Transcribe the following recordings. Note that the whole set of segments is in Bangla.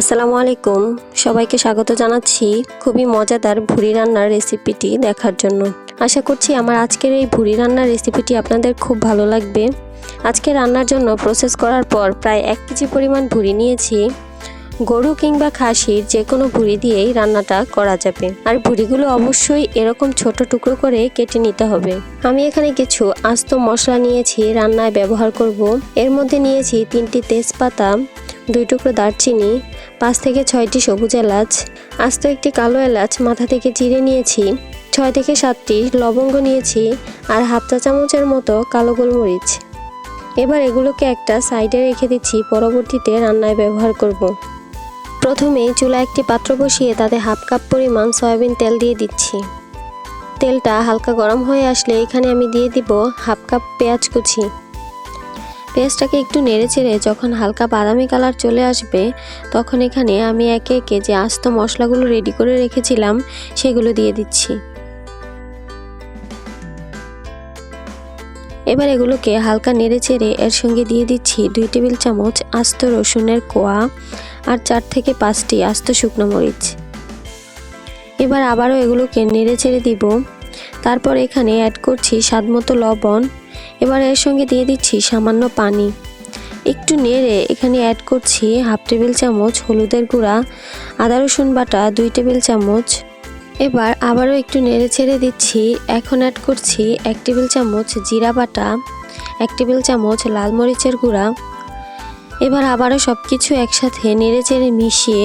আসসালামু আলাইকুম। সবাইকে স্বাগত জানাচ্ছি খুবই মজাদার ভুড়ি রান্নার রেসিপিটি দেখার জন্য। আশা করছি আমার আজকের এই ভুড়ি রান্নার রেসিপিটি আপনাদের খুব ভালো লাগবে। আজকে রান্নার জন্য প্রসেস করার পর প্রায় এক কেজি পরিমাণ ভুড়ি নিয়েছি। গরু কিংবা খাসির যে কোনো ভুড়ি দিয়েই রান্নাটা করা যাবে। আর ভুড়িগুলো অবশ্যই এরকম ছোট টুকরো করে কেটে নিতে হবে। আমি এখানে কিছু আস্ত মশলা নিয়েছি, রান্নায় ব্যবহার করব। এর মধ্যে নিয়েছি তিনটি তেজপাতা, দুই টুকরো দারচিনি, পাঁচ থেকে ছয়টি সবুজ এলাচ, আস্ত একটি কালো এলাচ, মাথা থেকে চিড়ে নিয়েছি, ছয় থেকে সাতটি লবঙ্গ নিয়েছি, আর হাফ চা চামচের মতো কালো গোলমরিচ। এবার এগুলোকে একটা সাইডে রেখে দিচ্ছি, পরবর্তীতে রান্নায় ব্যবহার করব। প্রথমে চুলা একটি পাত্র বসিয়ে তাতে হাফ কাপ পরিমাণ সয়াবিন তেল দিয়ে দিচ্ছি। তেলটা হালকা গরম হয়ে আসলে এখানে আমি দিয়ে দিব হাফ কাপ পেঁয়াজ কুচি। পেঁয়াজটাকে একটু নেড়ে চেড়ে যখন হালকা বাদামি কালার চলে আসবে, তখন এখানে আমি একে একে যে আস্ত মশলাগুলো রেডি করে রেখেছিলাম, সেগুলো দিয়ে দিচ্ছি। এবার এগুলোকে হালকা নেড়ে চেড়ে এর সঙ্গে দিয়ে দিচ্ছি দুই টেবিল চামচ আস্ত রসুনের কোয়া আর চার থেকে পাঁচটি আস্ত শুকনো মরিচ। এবার আবারও এগুলোকে নেড়ে ছেড়ে দিব। তারপর এখানে অ্যাড করছি স্বাদমতো লবণ। এবার এর সঙ্গে দিয়ে দিচ্ছি সামান্য পানি। একটু নেড়ে এখানে অ্যাড করছি হাফ টেবিল চামচ হলুদের গুঁড়া, আদা রসুন বাটা, দুই টেবিল চামচ। এবার আবারও একটু নেড়ে ছেড়ে দিচ্ছি। এখন অ্যাড করছি এক টেবিল চামচ জিরা বাটা, এক টেবিল চামচ লাল মরিচের গুঁড়া। এবার আবারও সব কিছু একসাথে নেড়ে চেড়ে মিশিয়ে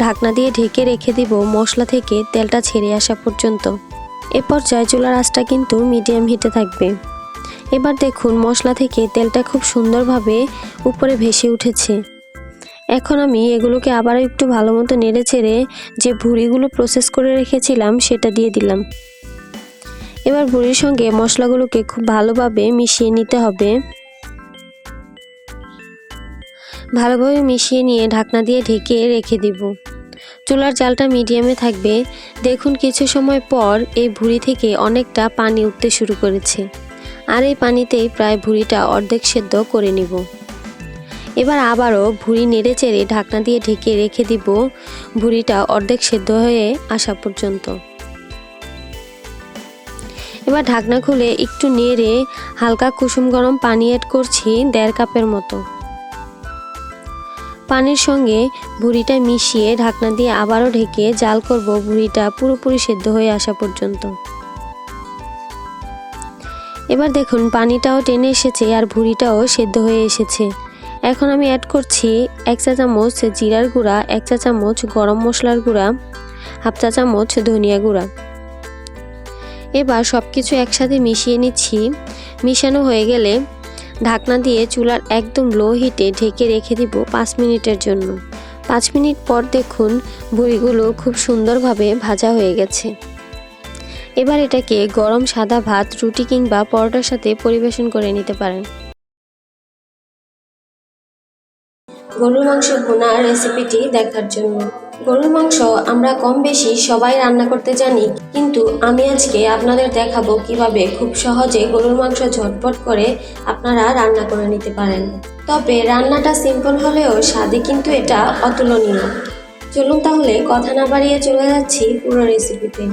ঢাকনা দিয়ে ঢেকে রেখে দিব মশলা থেকে তেলটা ছেড়ে আসা পর্যন্ত। এ পর্যায়ে চুলার আঁচটা কিন্তু মিডিয়াম হিটে থাকবে। এবার দেখুন মশলা থেকে তেলটা খুব সুন্দরভাবে উপরে ভেসে উঠেছে। এখন আমি এগুলোকে আবার একটু ভালো মতো নেড়ে চেড়ে যে ভুড়িগুলো প্রসেস করে রেখেছিলাম সেটা দিয়ে দিলাম। এবার ভুড়ির সঙ্গে মশলাগুলোকে খুব ভালোভাবে মিশিয়ে নিতে হবে। ভালোভাবে মিশিয়ে নিয়ে ঢাকনা দিয়ে ঢেকে রেখে দিব। চুলার জালটা মিডিয়ামে থাকবে। দেখুন কিছু সময় পর এই ভুড়ি থেকে অনেকটা পানি উঠতে শুরু করেছে। আর এই পানিতেই প্রায় ভুড়িটা অর্ধেক সেদ্ধ করে নিব। এবার আবারও ভুড়ি নেড়ে চেড়ে ঢাকনা দিয়ে ঢেকে রেখে দিব। ভুড়িটা অর্ধেক সেদ্ধ হয়ে আসা পর্যন্ত। এবার ঢাকনা খুলে একটু নেড়ে হালকা কুসুম গরম পানি অ্যাড করছি দেড় কাপের মতো। পানির সঙ্গে ভুড়িটা মিশিয়ে ঢাকনা দিয়ে আবারও ঢেকে জাল করব ভুড়িটা পুরোপুরি সেদ্ধ হয়ে আসা পর্যন্ত। এবার দেখুন, পানিটাও টেনে এসেছে আর ভুড়িটাও সেদ্ধ হয়ে এসেছে। এখন আমি অ্যাড করছি এক চা চামচ জিরার গুঁড়া, এক চা চামচ গরম মশলার গুঁড়া, হাফ চা চামচ ধনিয়া গুঁড়া। এবার সব কিছু একসাথে মিশিয়ে নিচ্ছি। মিশানো হয়ে গেলে ঢাকনা দিয়ে চুলার একদম লো হিটে ঢেকে রেখে দিব পাঁচ মিনিটের জন্য। পাঁচ মিনিট পর দেখুন বুড়িগুলো খুব সুন্দরভাবে ভাজা হয়ে গেছে। এবার এটাকে গরম সাদা ভাত, রুটি কিংবা পরোটার সাথে পরিবেশন করে নিতে পারেন। গরুর মাংস ভুনা রেসিপিটি দেখার জন্য। গরুর মাংস আমরা কম বেশি সবাই রান্না করতে জানি, কিন্তু আমি আজকে আপনাদের দেখাবো কীভাবে খুব সহজে গরুর মাংস ঝটপট করে আপনারা রান্না করে নিতে পারেন। তবে রান্নাটা সিম্পল হলেও স্বাদে কিন্তু এটা অতুলনীয়। চলুন তাহলে কথা না বাড়িয়ে চলে যাচ্ছি পুরো রেসিপিতে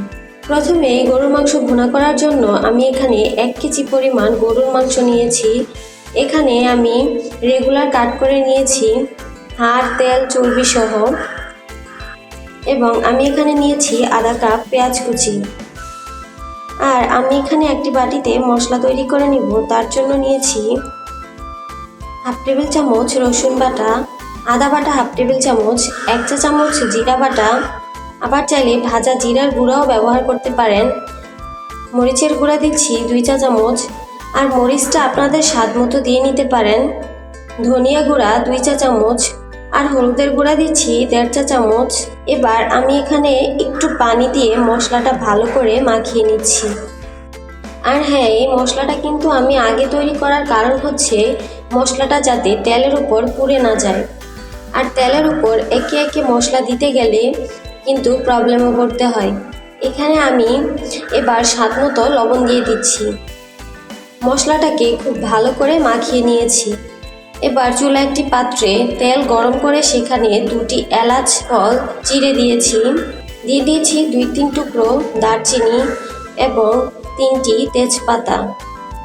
প্রথমে গরুর মাংস ভুনা করার জন্য আমি এখানে এক কেজি পরিমাণ গরুর মাংস নিয়েছি। এখানে আমি রেগুলার কাট করে নিয়েছি। হাড়, তেল চর্বি সহ এবং আমি এখানে নিয়েছি আধা কাপ পেঁয়াজ কুচি। আর আমি এখানে একটি বাটিতে মশলা তৈরি করে নিব। তার জন্য নিয়েছি হাফ টেবিল চামচ রসুন বাটা, আদা বাটা হাফ টেবিল চামচ, এক চা চামচ জিরা বাটা। আবার চাইলে ভাজা জিরার গুঁড়াও ব্যবহার করতে পারেন। মরিচের গুঁড়া দিচ্ছি দুই চা চামচ। আর মরিচটা আপনাদের স্বাদ মতো দিয়ে নিতে পারেন। ধনিয়া গুঁড়া দুই চা চামচ। আর হলুদের গুঁড়া দিচ্ছি দেড় চা চামচ। এবার আমি এখানে একটু পানি দিয়ে মশলাটা ভালো করে মাখিয়ে নিচ্ছি। আর হ্যাঁ এই মশলাটা কিন্তু আমি আগে তৈরি করার কারণ হচ্ছে মশলাটা যাতে তেলের উপর পুড়ে না যায়। আর তেলের উপর একে একে মশলা দিতে গেলে কিন্তু প্রবলেমে পড়তে হয়। এখানে আমি এবার স্বাদ মতো লবণ দিয়ে দিচ্ছি। মশলাটাকে খুব ভালো করে মাখিয়ে নিয়েছি। এবার চুলা একটি পাত্রে তেল গরম করে সেখানে দুটি এলাচ, ফল চিড়ে দিয়েছি। দিয়ে দিয়েছি দুই তিন টুকরো দারচিনি এবং তিনটি তেজপাতা।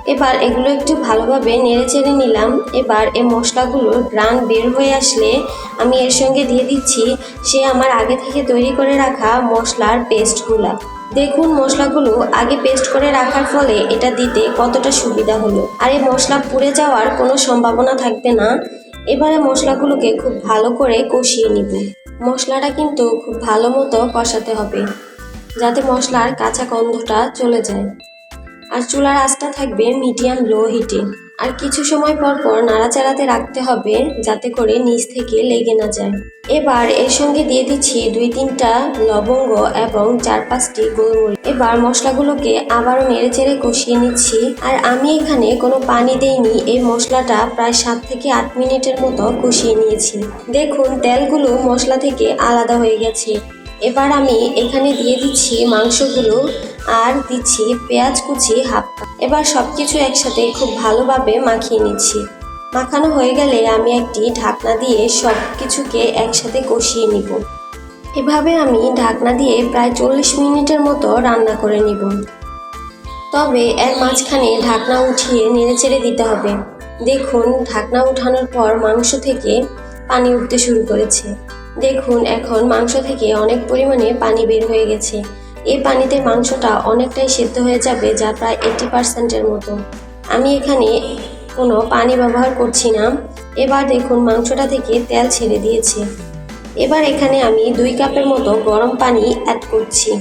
এবার এগুলো একটু ভালোভাবে নেড়ে চেড়ে নিলাম। এবার এই মশলাগুলোর গ্রান বের হয়ে আসলে আমি এর সঙ্গে দিয়ে দিচ্ছি সে আমার আগে থেকে তৈরি করে রাখা মশলার পেস্টগুলা। দেখুন মশলাগুলো আগে পেস্ট করে রাখার ফলে এটা দিতে কতটা সুবিধা হলো। আর এই মশলা পুড়ে যাওয়ার কোনো সম্ভাবনা থাকবে না। এবারে মশলাগুলোকে খুব ভালো করে কষিয়ে নিব। মশলাটা কিন্তু খুব ভালো মতো কষাতে হবে, যাতে মশলার কাঁচা গন্ধটা চলে যায়। আর চুলার আঁচটা থাকবে মিডিয়াম লো হিটে। আর কিছু সময় পর পর নাড়াচাড়াতে রাখতে হবে যাতে করে নিচ থেকে লেগে না যায়। এবার এর সঙ্গে দিয়ে দিচ্ছি দুই তিনটা লবঙ্গ এবং চার পাঁচটি গোলমরিচ। এবার মশলাগুলোকে আবারও নেড়ে চেড়ে কষিয়ে নিচ্ছি। আর আমি এখানে কোনো পানি দেইনি, এই মশলাটা প্রায় সাত থেকে আট মিনিটের মতো কষিয়ে নিয়েছি। দেখুন, তেলগুলো মশলা থেকে আলাদা হয়ে গেছে। এবার আমি এখানে দিয়ে দিচ্ছি মাংসগুলো আর দিচ্ছি পেঁয়াজ কুচি হাফ কাপ। এবার সব কিছু একসাথে খুব ভালোভাবে মাখিয়ে নিচ্ছি। মাখানো হয়ে গেলে আমি একটি ঢাকনা দিয়ে সব কিছুকে একসাথে কষিয়ে নিব। এভাবে আমি ঢাকনা দিয়ে প্রায় চল্লিশ মিনিটের মতো রান্না করে নিব। তবে এর মাঝখানে ঢাকনা উঠিয়ে নেড়েচেড়ে দিতে হবে। দেখুন, ঢাকনা উঠানোর পর মাংস থেকে পানি উঠতে শুরু করেছে। দেখুন, এখন মাংস থেকে অনেক পরিমাণে পানি বের হয়ে গেছে। এই পানিতে মাংসটা অনেকটাই সেদ্ধ হয়ে যাবে যা প্রায় এইটি পার্সেন্টের মতো। আমি এখানে কোনো পানি ব্যবহার করছি না। এবার দেখুন, মাংসটা থেকে তেল ছেড়ে দিয়েছে। এবার এখানে আমি দুই কাপের মতো গরম পানি অ্যাড করছি।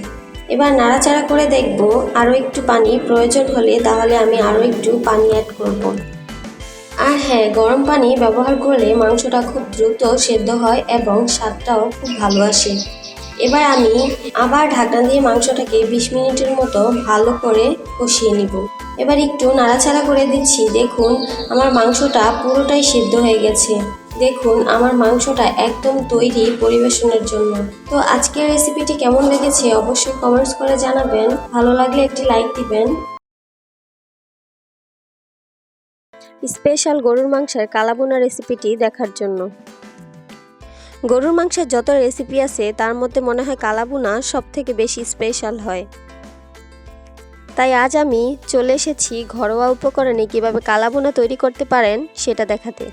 এবার নাড়াচাড়া করে দেখব আরও একটু পানি প্রয়োজন হলে, তাহলে আমি আরও একটু পানি অ্যাড করব। আর হ্যাঁ গরম পানি ব্যবহার করলে মাংসটা খুব দ্রুত সেদ্ধ হয় এবং স্বাদটাও খুব ভালো আসে। এবার আমি আবার ঢাকনা দিয়ে মাংসটাকে বিশ মিনিটের মতো ভালো করে কষিয়ে নিব। এবার একটু নাড়াচাড়া করে দিচ্ছি। দেখুন, আমার মাংসটা পুরোটাই সিদ্ধ হয়ে গেছে। দেখুন, আমার মাংসটা একদম তৈরি পরিবেশনের জন্য। তো আজকের রেসিপিটি কেমন লেগেছে অবশ্যই কমেন্টস করে জানাবেন। ভালো লাগলে একটি লাইক দিবেন। স্পেশাল গরুর মাংসের কালাবোনা রেসিপিটি দেখার জন্য। গরুর মাংসের যত রেসিপি আছে, তার মধ্যে মনে হয় কালাবুনা সব থেকে বেশি স্পেশাল হয়। তাই আজ আমি চলে এসেছি ঘরোয়া উপকরণে কীভাবে কালাবুনা তৈরি করতে পারেন সেটা দেখাতে।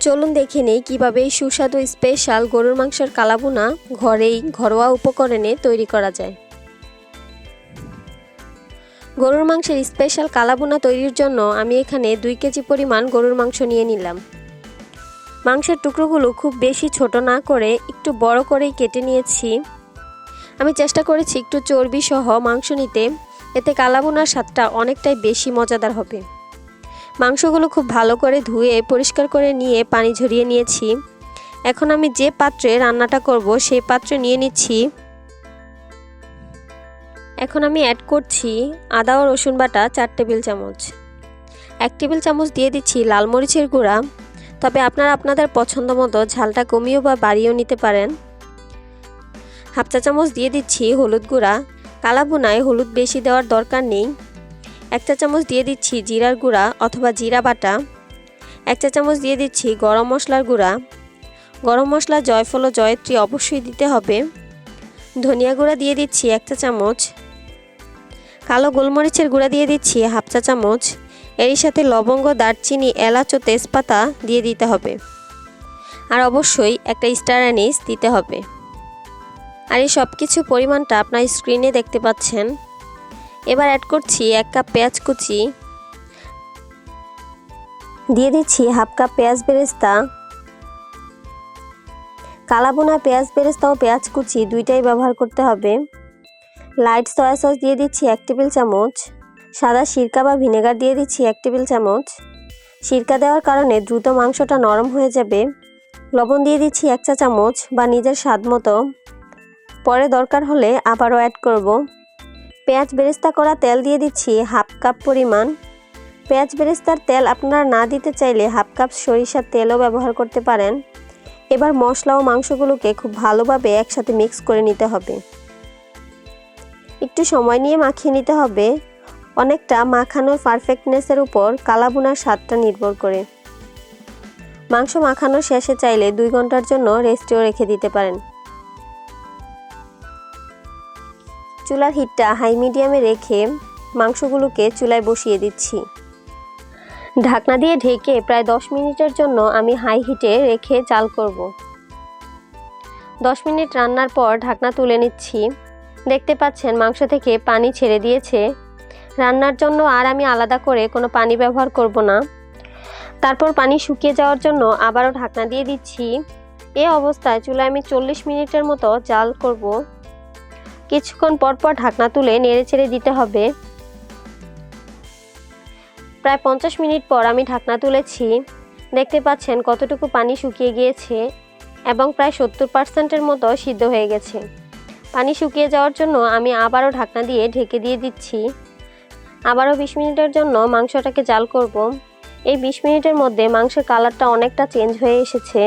চলুন দেখে নেই কীভাবে এই সুস্বাদু স্পেশাল গরুর মাংসের কালাবুনা ঘরেই ঘরোয়া উপকরণে তৈরি করা যায়। গরুর মাংসের স্পেশাল কালাবুনা তৈরির জন্য আমি এখানে দুই কেজি পরিমাণ গরুর মাংস নিয়ে নিলাম। মাংসের টুকরোগুলো খুব বেশি ছোট না করে একটু বড় করেই কেটে নিয়েছি। আমি চেষ্টা করেছি একটু চর্বি সহ মাংস নিতে। এতে কালাবোনার স্বাদটা অনেকটাই বেশি মজাদার হবে। মাংসগুলো খুব ভালো করে ধুয়ে, পরিষ্কার করে নিয়ে পানি ঝরিয়ে নিয়েছি। এখন আমি যে পাত্রে রান্নাটা করব সেই পাত্রে নিয়ে নিচ্ছি। এখন আমি অ্যাড করছি আদা ও রসুন বাটা চার টেবিল চামচ। এক টেবিল চামচ দিয়ে দিচ্ছি লাল মরিচের গুঁড়া। তবে আপনারা আপনাদের পছন্দ মতো ঝালটা কমিয়েও বা বাড়িয়েও নিতে পারেন। হাফ চা চামচ দিয়ে দিচ্ছি হলুদ গুঁড়া। কালা বুনায় হলুদ বেশি দেওয়ার দরকার নেই। এক চা চামচ দিয়ে দিচ্ছি জিরার গুঁড়া অথবা জিরা বাটা। এক চা চামচ দিয়ে দিচ্ছি গরম মশলার গুঁড়া। গরম মশলা জয়ফল ও জয়ত্রী অবশ্যই দিতে হবে। ধনিয়া গুঁড়া দিয়ে দিচ্ছি এক চা চামচ। কালো গোলমরিচের গুঁড়া দিয়ে দিচ্ছি হাফ চা চামচ। এরই সাথে লবঙ্গ, দারচিনি, এলাচ ও তেজপাতা দিয়ে দিতে হবে। আর অবশ্যই একটা স্টার অ্যানিস দিতে হবে। আর এই সব কিছু পরিমাণটা আপনার স্ক্রিনে দেখতে পাচ্ছেন। এবার অ্যাড করছি এক কাপ পেঁয়াজ কুচি। দিয়ে দিচ্ছি হাফ কাপ পেঁয়াজ বেরেস্তা। কালাবোনা পেঁয়াজ বেরেস্তা ও পেঁয়াজ কুচি দুইটাই ব্যবহার করতে হবে। লাইট সয়া সস দিয়ে দিচ্ছি এক টেবিল চামচ। সাদা সিরকা বা ভিনেগার দিয়ে দিচ্ছি এক টেবিল চামচ। সিরকা দেওয়ার কারণে দ্রুত মাংসটা নরম হয়ে যাবে। লবণ দিয়ে দিচ্ছি এক চা চামচ বা নিজের স্বাদ মতো। পরে দরকার হলে আবারও অ্যাড করব। পেঁয়াজ বেরেস্তা করা তেল দিয়ে দিচ্ছি হাফ কাপ পরিমাণ। পেঁয়াজ বেরেস্তার তেল আপনারা না দিতে চাইলে হাফ কাপ সরিষার তেলও ব্যবহার করতে পারেন। এবার মশলা ও মাংসগুলোকে খুব ভালোভাবে একসাথে মিক্স করে নিতে হবে। একটু সময় নিয়ে মাখিয়ে নিতে হবে। অনেকটা মাখানোর পারফেক্টনেসের উপর কালাবুনার স্বাদটা নির্ভর করে। মাংস মাখানো শেষে চাইলে দুই ঘণ্টার জন্য রেস্টেও রেখে দিতে পারেন। চুলার হিটটা হাই মিডিয়ামে রেখে মাংসগুলোকে চুলায় বসিয়ে দিচ্ছি। ঢাকনা দিয়ে ঢেকে প্রায় দশ মিনিটের জন্য আমি হাই হিটে রেখে চাল করব। দশ মিনিট রান্নার পর ঢাকনা তুলে নিচ্ছি। দেখতে পাচ্ছেন মাংস থেকে পানি ছেড়ে দিয়েছে। রান্নার জন্য আর আমি আলাদা করে কোনো পানি ব্যবহার করব না। তারপর পানি শুকিয়ে যাওয়ার জন্য আবারও ঢাকনা দিয়ে দিচ্ছি। এ অবস্থায় চুলায় আমি চল্লিশ মিনিটের মতো জাল করব। কিছুক্ষণ পর পর ঢাকনা তুলে নেড়ে ছেড়ে দিতে হবে। প্রায় পঞ্চাশ মিনিট পর আমি ঢাকনা তুলেছি। দেখতে পাচ্ছেন কতটুকু পানি শুকিয়ে গিয়েছে এবং প্রায় সত্তর পার্সেন্টের মতো সিদ্ধ হয়ে গেছে। পানি শুকিয়ে যাওয়ার জন্য আমি আবারও ঢাকনা দিয়ে ঢেকে দিয়ে দিচ্ছি। আবারও বিশ মিনিটের জন্য মাংসটাকে জাল করব। এই বিশ মিনিটের মধ্যে মাংসের কালারটা অনেকটা চেঞ্জ হয়ে এসেছে।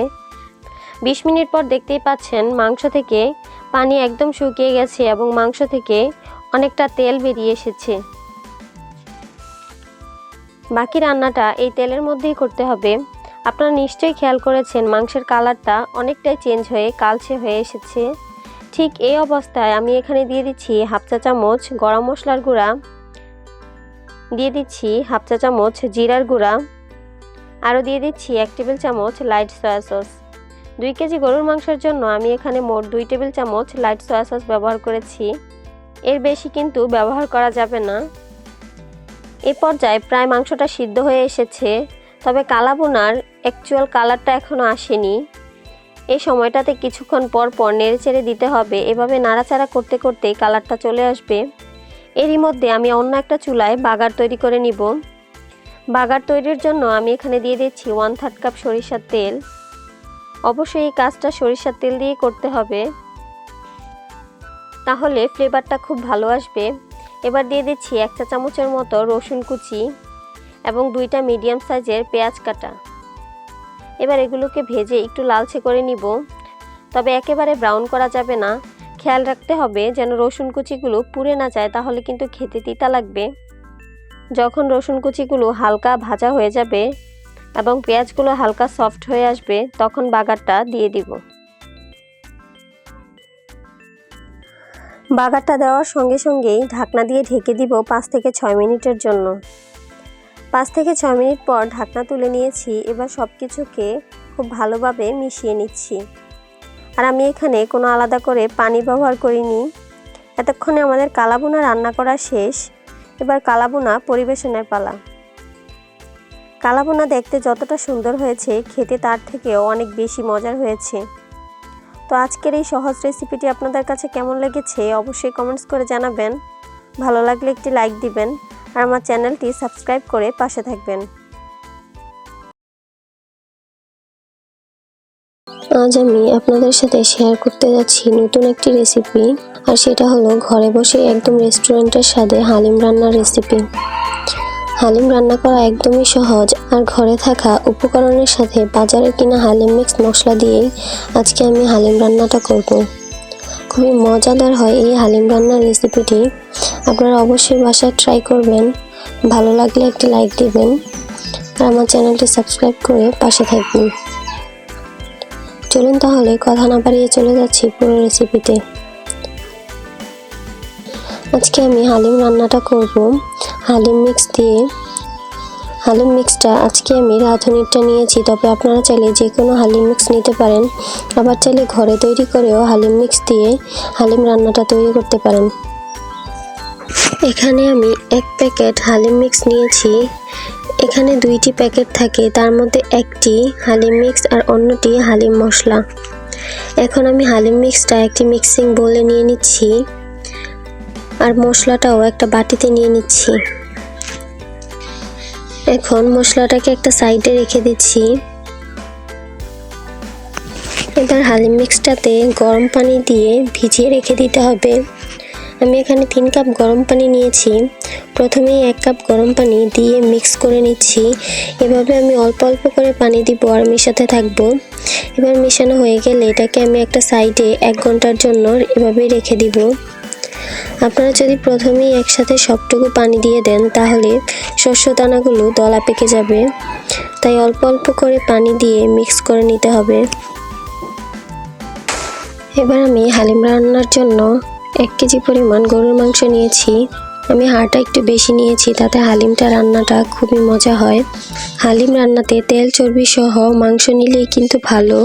বিশ মিনিট পর দেখতেই পাচ্ছেন মাংস থেকে পানি একদম শুকিয়ে গেছে এবং মাংস থেকে অনেকটা তেল বেরিয়ে এসেছে। বাকি রান্নাটা এই তেলের মধ্যেই করতে হবে। আপনারা নিশ্চয়ই খেয়াল করেছেন মাংসের কালারটা অনেকটাই চেঞ্জ হয়ে কালচে হয়ে এসেছে। ঠিক এই অবস্থায় আমি এখানে দিয়ে দিচ্ছি হাফ চা চামচ গরম মশলার গুঁড়া। দিয়ে দিচ্ছি হাফ চা চামচ জিরার গুঁড়া। আরও দিয়ে দিচ্ছি এক টেবিল চামচ লাইট সয়া সস। দুই কেজি গরুর মাংসের জন্য আমি এখানে মোট দুই টেবিল চামচ লাইট সয়া সস ব্যবহার করেছি। এর বেশি কিন্তু ব্যবহার করা যাবে না। এ পর্যায়ে প্রায় মাংসটা সিদ্ধ হয়ে এসেছে, তবে কালাবোনার অ্যাকচুয়াল কালারটা এখনও আসেনি। এই সময়টাতে কিছুক্ষণ পর পর নেড়েচেড়ে দিতে হবে। এভাবে নাড়াচাড়া করতে করতেই কালারটা চলে আসবে। এরই মধ্যে আমি অন্য একটা চুলায় বাগার তৈরি করে নিব। বাগার তৈরির জন্য আমি এখানে দিয়ে দিচ্ছি ওয়ান থার্ড কাপ সরিষার তেল। অবশ্যই এই কাজটা সরিষার তেল দিয়ে করতে হবে। তাহলে ফ্লেভারটা খুব ভালো আসবে। এবার দিয়ে দিচ্ছি এক চা চামচের মতো রসুন কুচি এবং দুইটা মিডিয়াম সাইজের পেঁয়াজ কাটা। এবার এগুলোকে ভেজে একটু লালচে করে নিব। তবে একেবারে ব্রাউন করা যাবে না। খেয়াল রাখতে হবে যেন রসুন কুচিগুলো পুড়ে না যায়, তাহলে কিন্তু খেতে তিতা লাগবে। যখন রসুন কুচিগুলো হালকা ভাজা হয়ে যাবে এবং পেঁয়াজগুলো হালকা সফট হয়ে আসবে, তখন বাগারটা দিয়ে দিব। বাগারটা দেওয়ার সঙ্গে সঙ্গেই ঢাকনা দিয়ে ঢেকে দিব পাঁচ থেকে ছয় মিনিটের জন্য। পাঁচ থেকে ছয় মিনিট পর ঢাকনা তুলে নিয়েছি, এবার সব কিছুকে খুব ভালোভাবে মিশিয়ে নিচ্ছি। আর আমি এখানে কোনো আলাদা করে পানি ব্যবহার করিনি। এতক্ষণে আমাদের কালাবোনা রান্না করা শেষ। এবার কালাবোনা পরিবেশনের পালা। কালাবোনা দেখতে যতটা সুন্দর হয়েছে, খেতে তার থেকেও অনেক বেশি মজার হয়েছে। তো আজকের এই সহজ রেসিপিটি আপনাদের কাছে কেমন লেগেছে অবশ্যই কমেন্টস করে জানাবেন। ভালো লাগলে একটি লাইক দিবেন আর আমার চ্যানেলটি সাবস্ক্রাইব করে পাশে থাকবেন। আজ আমি আপনাদের সাথে শেয়ার করতে যাচ্ছি নতুন একটি রেসিপি আর সেটা হলো ঘরে বসে একদম রেস্টুরেন্টের স্বাদে হালিম রান্নার রেসিপি হালিম রান্না করা একদমই সহজ, আর ঘরে থাকা উপকরণের সাথে বাজারে কিনা হালিম মিক্স মশলা দিয়েই আজকে আমি হালিম রান্নাটা করব। খুবই মজাদার হয় এই হালিম রান্নার রেসিপিটি আপনারা অবশ্যই বাসায় ট্রাই করবেন, ভালো লাগলে একটি লাইক দিবেন, আর আমার চ্যানেলটি সাবস্ক্রাইব করে পাশে থাকবেন। চলুন তাহলে, কথা না বাড়িয়ে চলে যাচ্ছি পুরো রেসিপিতে আজকে আমি হালিম রান্নাটা করব। হালিম মিক্স দিয়ে। হালিম মিক্সটা আজকে আমি রাঁধুনিটা নিয়েছি, তবে আপনারা চাইলে যে কোনো হালিম মিক্স নিতে পারেন। আবার চাইলে ঘরে তৈরি করেও হালিম মিক্স দিয়ে হালিম রান্নাটা তৈরি করতে পারেন। এখানে আমি এক প্যাকেট হালিম মিক্স নিয়েছি। এখানে দুইটি প্যাকেট থাকে, তার মধ্যে একটি হালিম মিক্স আর অন্যটি হালিম মশলা। এখন আমি হালিম মিক্সটা একটি মিক্সিং বলে নিয়ে নিচ্ছি আর মশলাটাও একটা বাটিতে নিয়ে নিচ্ছি। এখন মশলাটাকে একটা সাইডে রেখে দিচ্ছি। এবার হালিম মিক্সটাতে গরম পানি দিয়ে ভিজিয়ে রেখে দিতে হবে। আমি এখানে তিন কাপ গরম পানি নিয়েছি। প্রথমেই এক কাপ গরম পানি দিয়ে মিক্স করে নিচ্ছি। এভাবে আমি অল্প অল্প করে পানি দিব আর মেশাতে থাকব। এবার মেশানো হয়ে গেলে এটাকে আমি একটা সাইডে এক ঘণ্টার জন্য এভাবে রেখে দিব। আপনারা যদি প্রথমেই একসাথে সবটুকু পানি দিয়ে দেন, তাহলে শস্য দানাগুলো দলা পেকে যাবে। তাই অল্প অল্প করে পানি দিয়ে মিক্স করে নিতে হবে। এবার আমি হালিম রান্নার জন্য এক কেজি পরিমাণ গরুর মাংস নিয়েছি। আমি হাড়টা একটু বেশি নিয়েছি, তাতে হালিমটা রান্নাটা খুবই মজা হয়। হালিম রান্নাতে তেল, চর্বি সহ মাংস নিলেই কিন্তু ভালো,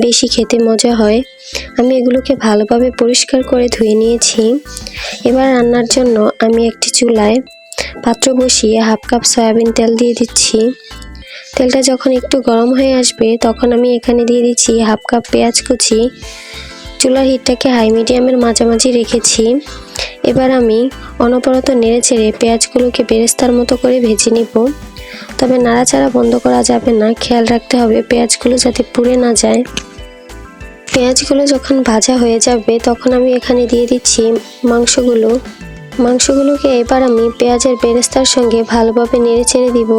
বেশি খেতে মজা হয়। আমি এগুলোকে ভালোভাবে পরিষ্কার করে ধুয়ে নিয়েছি। এবার রান্নার জন্য আমি একটি চুলায় পাত্র বসিয়ে হাফ কাপ সয়াবিন তেল দিয়ে দিচ্ছি। তেলটা যখন একটু গরম হয়ে আসবে, তখন আমি এখানে দিয়ে দিচ্ছি হাফ কাপ পেঁয়াজ কুচি চুলার হিটটাকে হাই মিডিয়ামের মাঝামাঝি রেখেছি। এবার আমি অনবরত নেড়ে চেড়ে পেঁয়াজগুলোকে বেরেস্তার মতো করে ভেজে নিব। তবে নাড়াচাড়া বন্ধ করা যাবে না, খেয়াল রাখতে হবে পেঁয়াজগুলো যাতে পুড়ে না যায়। পেঁয়াজগুলো যখন ভাজা হয়ে যাবে, তখন আমি এখানে দিয়ে দিচ্ছি মাংসগুলো। মাংসগুলোকে এবার আমি পেঁয়াজের বেরেস্তার সঙ্গে ভালোভাবে নেড়ে চেড়ে দিব।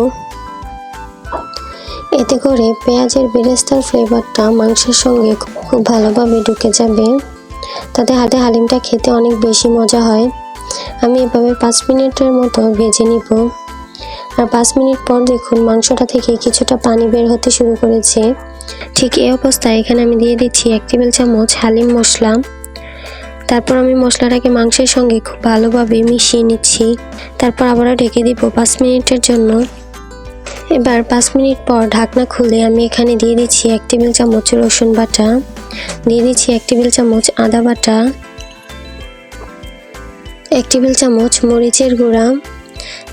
এতে করে পেঁয়াজের বেরেস্তার ফ্লেভারটা মাংসের সঙ্গে খুব ভালোভাবে ঢুকে যাবে। তাতে হাতে হালিমটা খেতে অনেক বেশি মজা হয়। আমি এভাবে পাঁচ মিনিটের মতো ভেজে নিব। আর পাঁচ মিনিট পর দেখুন মাংসটা থেকে কিছুটা পানি বের হতে শুরু করেছে। ঠিক এই অবস্থায় এখানে আমি দিয়ে দিচ্ছি এক টেবিল চামচ হালিম মশলা। তারপর আমি মশলাটাকে মাংসের সঙ্গে খুব ভালোভাবে মিশিয়ে নিচ্ছি। তারপর আবারও ঢেকে দিব পাঁচ মিনিটের জন্য। এবার পাঁচ মিনিট পর ঢাকনা খুলে আমি এখানে দিয়ে দিচ্ছি এক টেবিল চামচ রসুন বাটা। দিয়ে দিচ্ছি এক টেবিল চামচ আদা বাটা। এক টেবিল চামচ মরিচের গুঁড়া।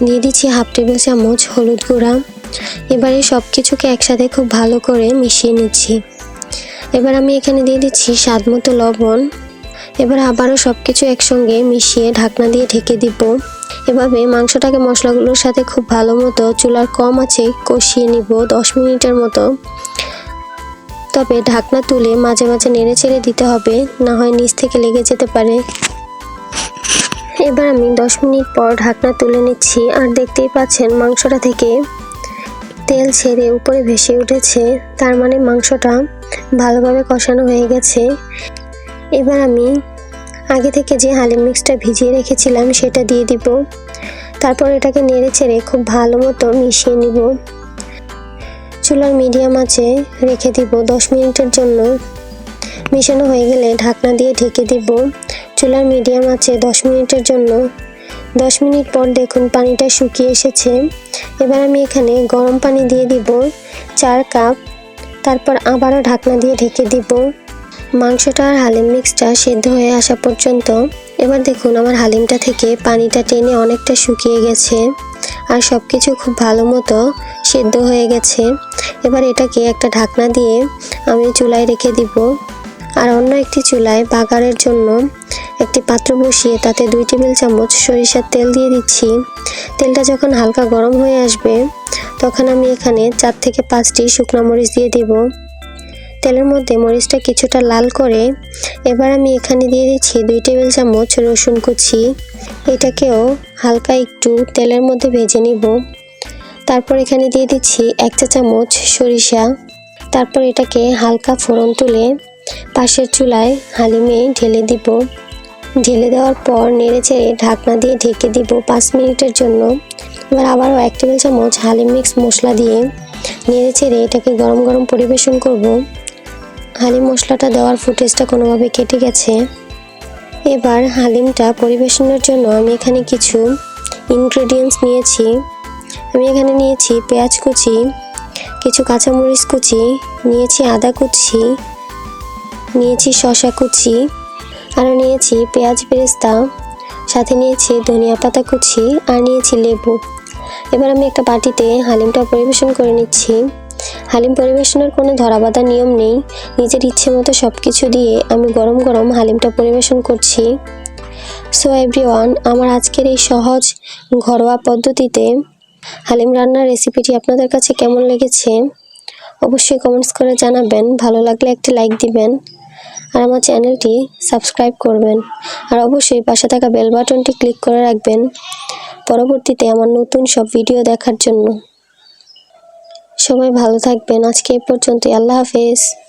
দিয়ে দিচ্ছি হাফ টেবিল চামচ হলুদ গুঁড়া। এবারে সব কিছুকে একসাথে খুব ভালো করে মিশিয়ে নিচ্ছি। এবার আমি এখানে দিয়ে দিচ্ছি স্বাদ মতো লবণ। এবার আবারও সব কিছু একসঙ্গে মিশিয়ে ঢাকনা দিয়ে ঢেকে দিব। এভাবে মাংসটাকে মশলাগুলোর সাথে খুব ভালো মতো চুলার কম আছে কষিয়ে নিব দশ মিনিটের মতো। তবে ঢাকনা তুলে মাঝে মাঝে নেড়ে ছেড়ে দিতে হবে, না হয় নিচ থেকে লেগে যেতে পারে। এবার আমি দশ মিনিট পর ঢাকনা তুলে নিচ্ছি, আর দেখতেই পাচ্ছেন মাংসটা থেকে তেল ছেড়ে উপরে ভেসে উঠেছে, তার মানে মাংসটা ভালোভাবে কষানো হয়ে গেছে। এবার আমি আগে থেকে যে হালিম মিক্সটা ভিজিয়ে রেখেছিলাম সেটা দিয়ে দিব। তারপর এটাকে নেড়ে ছেড়ে খুব ভালো মতো মিশিয়ে নিব। চুলার মিডিয়াম আছে, রেখে দিব দশ মিনিটের জন্য। মিশানো হয়ে গেলে ঢাকনা দিয়ে ঢেকে দিব। চুলার মিডিয়াম আছে দশ মিনিটের জন্য। দশ মিনিট পর দেখুন পানিটা শুকিয়ে এসেছে। এবার আমি এখানে গরম পানি দিয়ে দিব চার কাপ। তারপর আবারও ঢাকনা দিয়ে ঢেকে দিব। মাংসটা আর হালিম মিক্সটা সেদ্ধ হয়ে আসা পর্যন্ত, এবার দেখুন আমার হালিমটা থেকে পানিটা টেনে অনেকটা শুকিয়ে গেছে আর সব কিছু খুব ভালো মতো সেদ্ধ হয়ে গেছে। এবার এটাকে একটা ঢাকনা দিয়ে আমি চুলায় রেখে দিব আর অন্য একটি চুলায় বাগারের জন্য একটি পাত্র বসিয়ে তাতে দুই টেবিল চামচ সরিষার তেল দিয়ে দিচ্ছি। তেলটা যখন হালকা গরম হয়ে আসবে, তখন আমি এখানে চার থেকে পাঁচটি শুকনো মরিচ দিয়ে দিব। তেলের মধ্যে মরিচটা কিছুটা লাল করে এবার আমি এখানে দিয়ে দিচ্ছি দুই টেবিল চামচ রসুন কুচি। এটাকেও হালকা একটু তেলের মধ্যে ভেজে নিব। তারপর এখানে দিয়ে দিচ্ছি এক চা চামচ সরিষা। তারপর এটাকে হালকা ফোড়ন তুলে পাশের চুলায় হালিমে ঢেলে দিব। ঢেলে দেওয়ার পর নেড়ে চেড়ে ঢাকনা দিয়ে ঢেকে দিব পাঁচ মিনিটের জন্য। এবার আবারও এক টেবিল চামচ হালিম মিক্স মশলা দিয়ে নেড়ে চেড়ে এটাকে গরম গরম পরিবেশন করব। হালিম মশলাটা দেওয়ার ফুটেজটা কোনোভাবে কেটে গেছে। এবার হালিমটা পরিবেশনের জন্য আমি এখানে কিছু ইনগ্রেডিয়েন্টস নিয়েছি। আমি এখানে নিয়েছি পেঁয়াজ কুচি, কিছু কাঁচামরিচ কুচি, নিয়েছি আদা কুচি, নিয়েছি শসা কুচি আরও নিয়েছি পেঁয়াজ বেরেস্তা, সাথে নিয়েছি ধনিয়া পাতা কুচি, আর নিয়েছি লেবু। এবার আমি একটা বাটিতে হালিমটা পরিবেশন করে নিচ্ছি। হালিম পরিবেশনের কোনো ধরাবাধা নিয়ম নেই। নিজের ইচ্ছে মতো সব কিছু দিয়ে আমি গরম গরম হালিমটা পরিবেশন করছি। সো এভরিওয়ান আমার আজকের এই সহজ, ঘরোয়া পদ্ধতিতে হালিম রান্নার রেসিপিটি আপনাদের কাছে কেমন লেগেছে? অবশ্যই কমেন্টস করে জানাবেন। ভালো লাগলে একটি লাইক দিবেন। আর আমার চ্যানেলটি সাবস্ক্রাইব করবেন। আর অবশ্যই পাশে থাকা বেল বাটনটি ক্লিক করে রাখবেন। পরবর্তীতে আমার নতুন সব ভিডিও দেখার জন্য। সবাই ভালো থাকবেন। আজকে এ পর্যন্তই। আল্লাহ হাফেজ।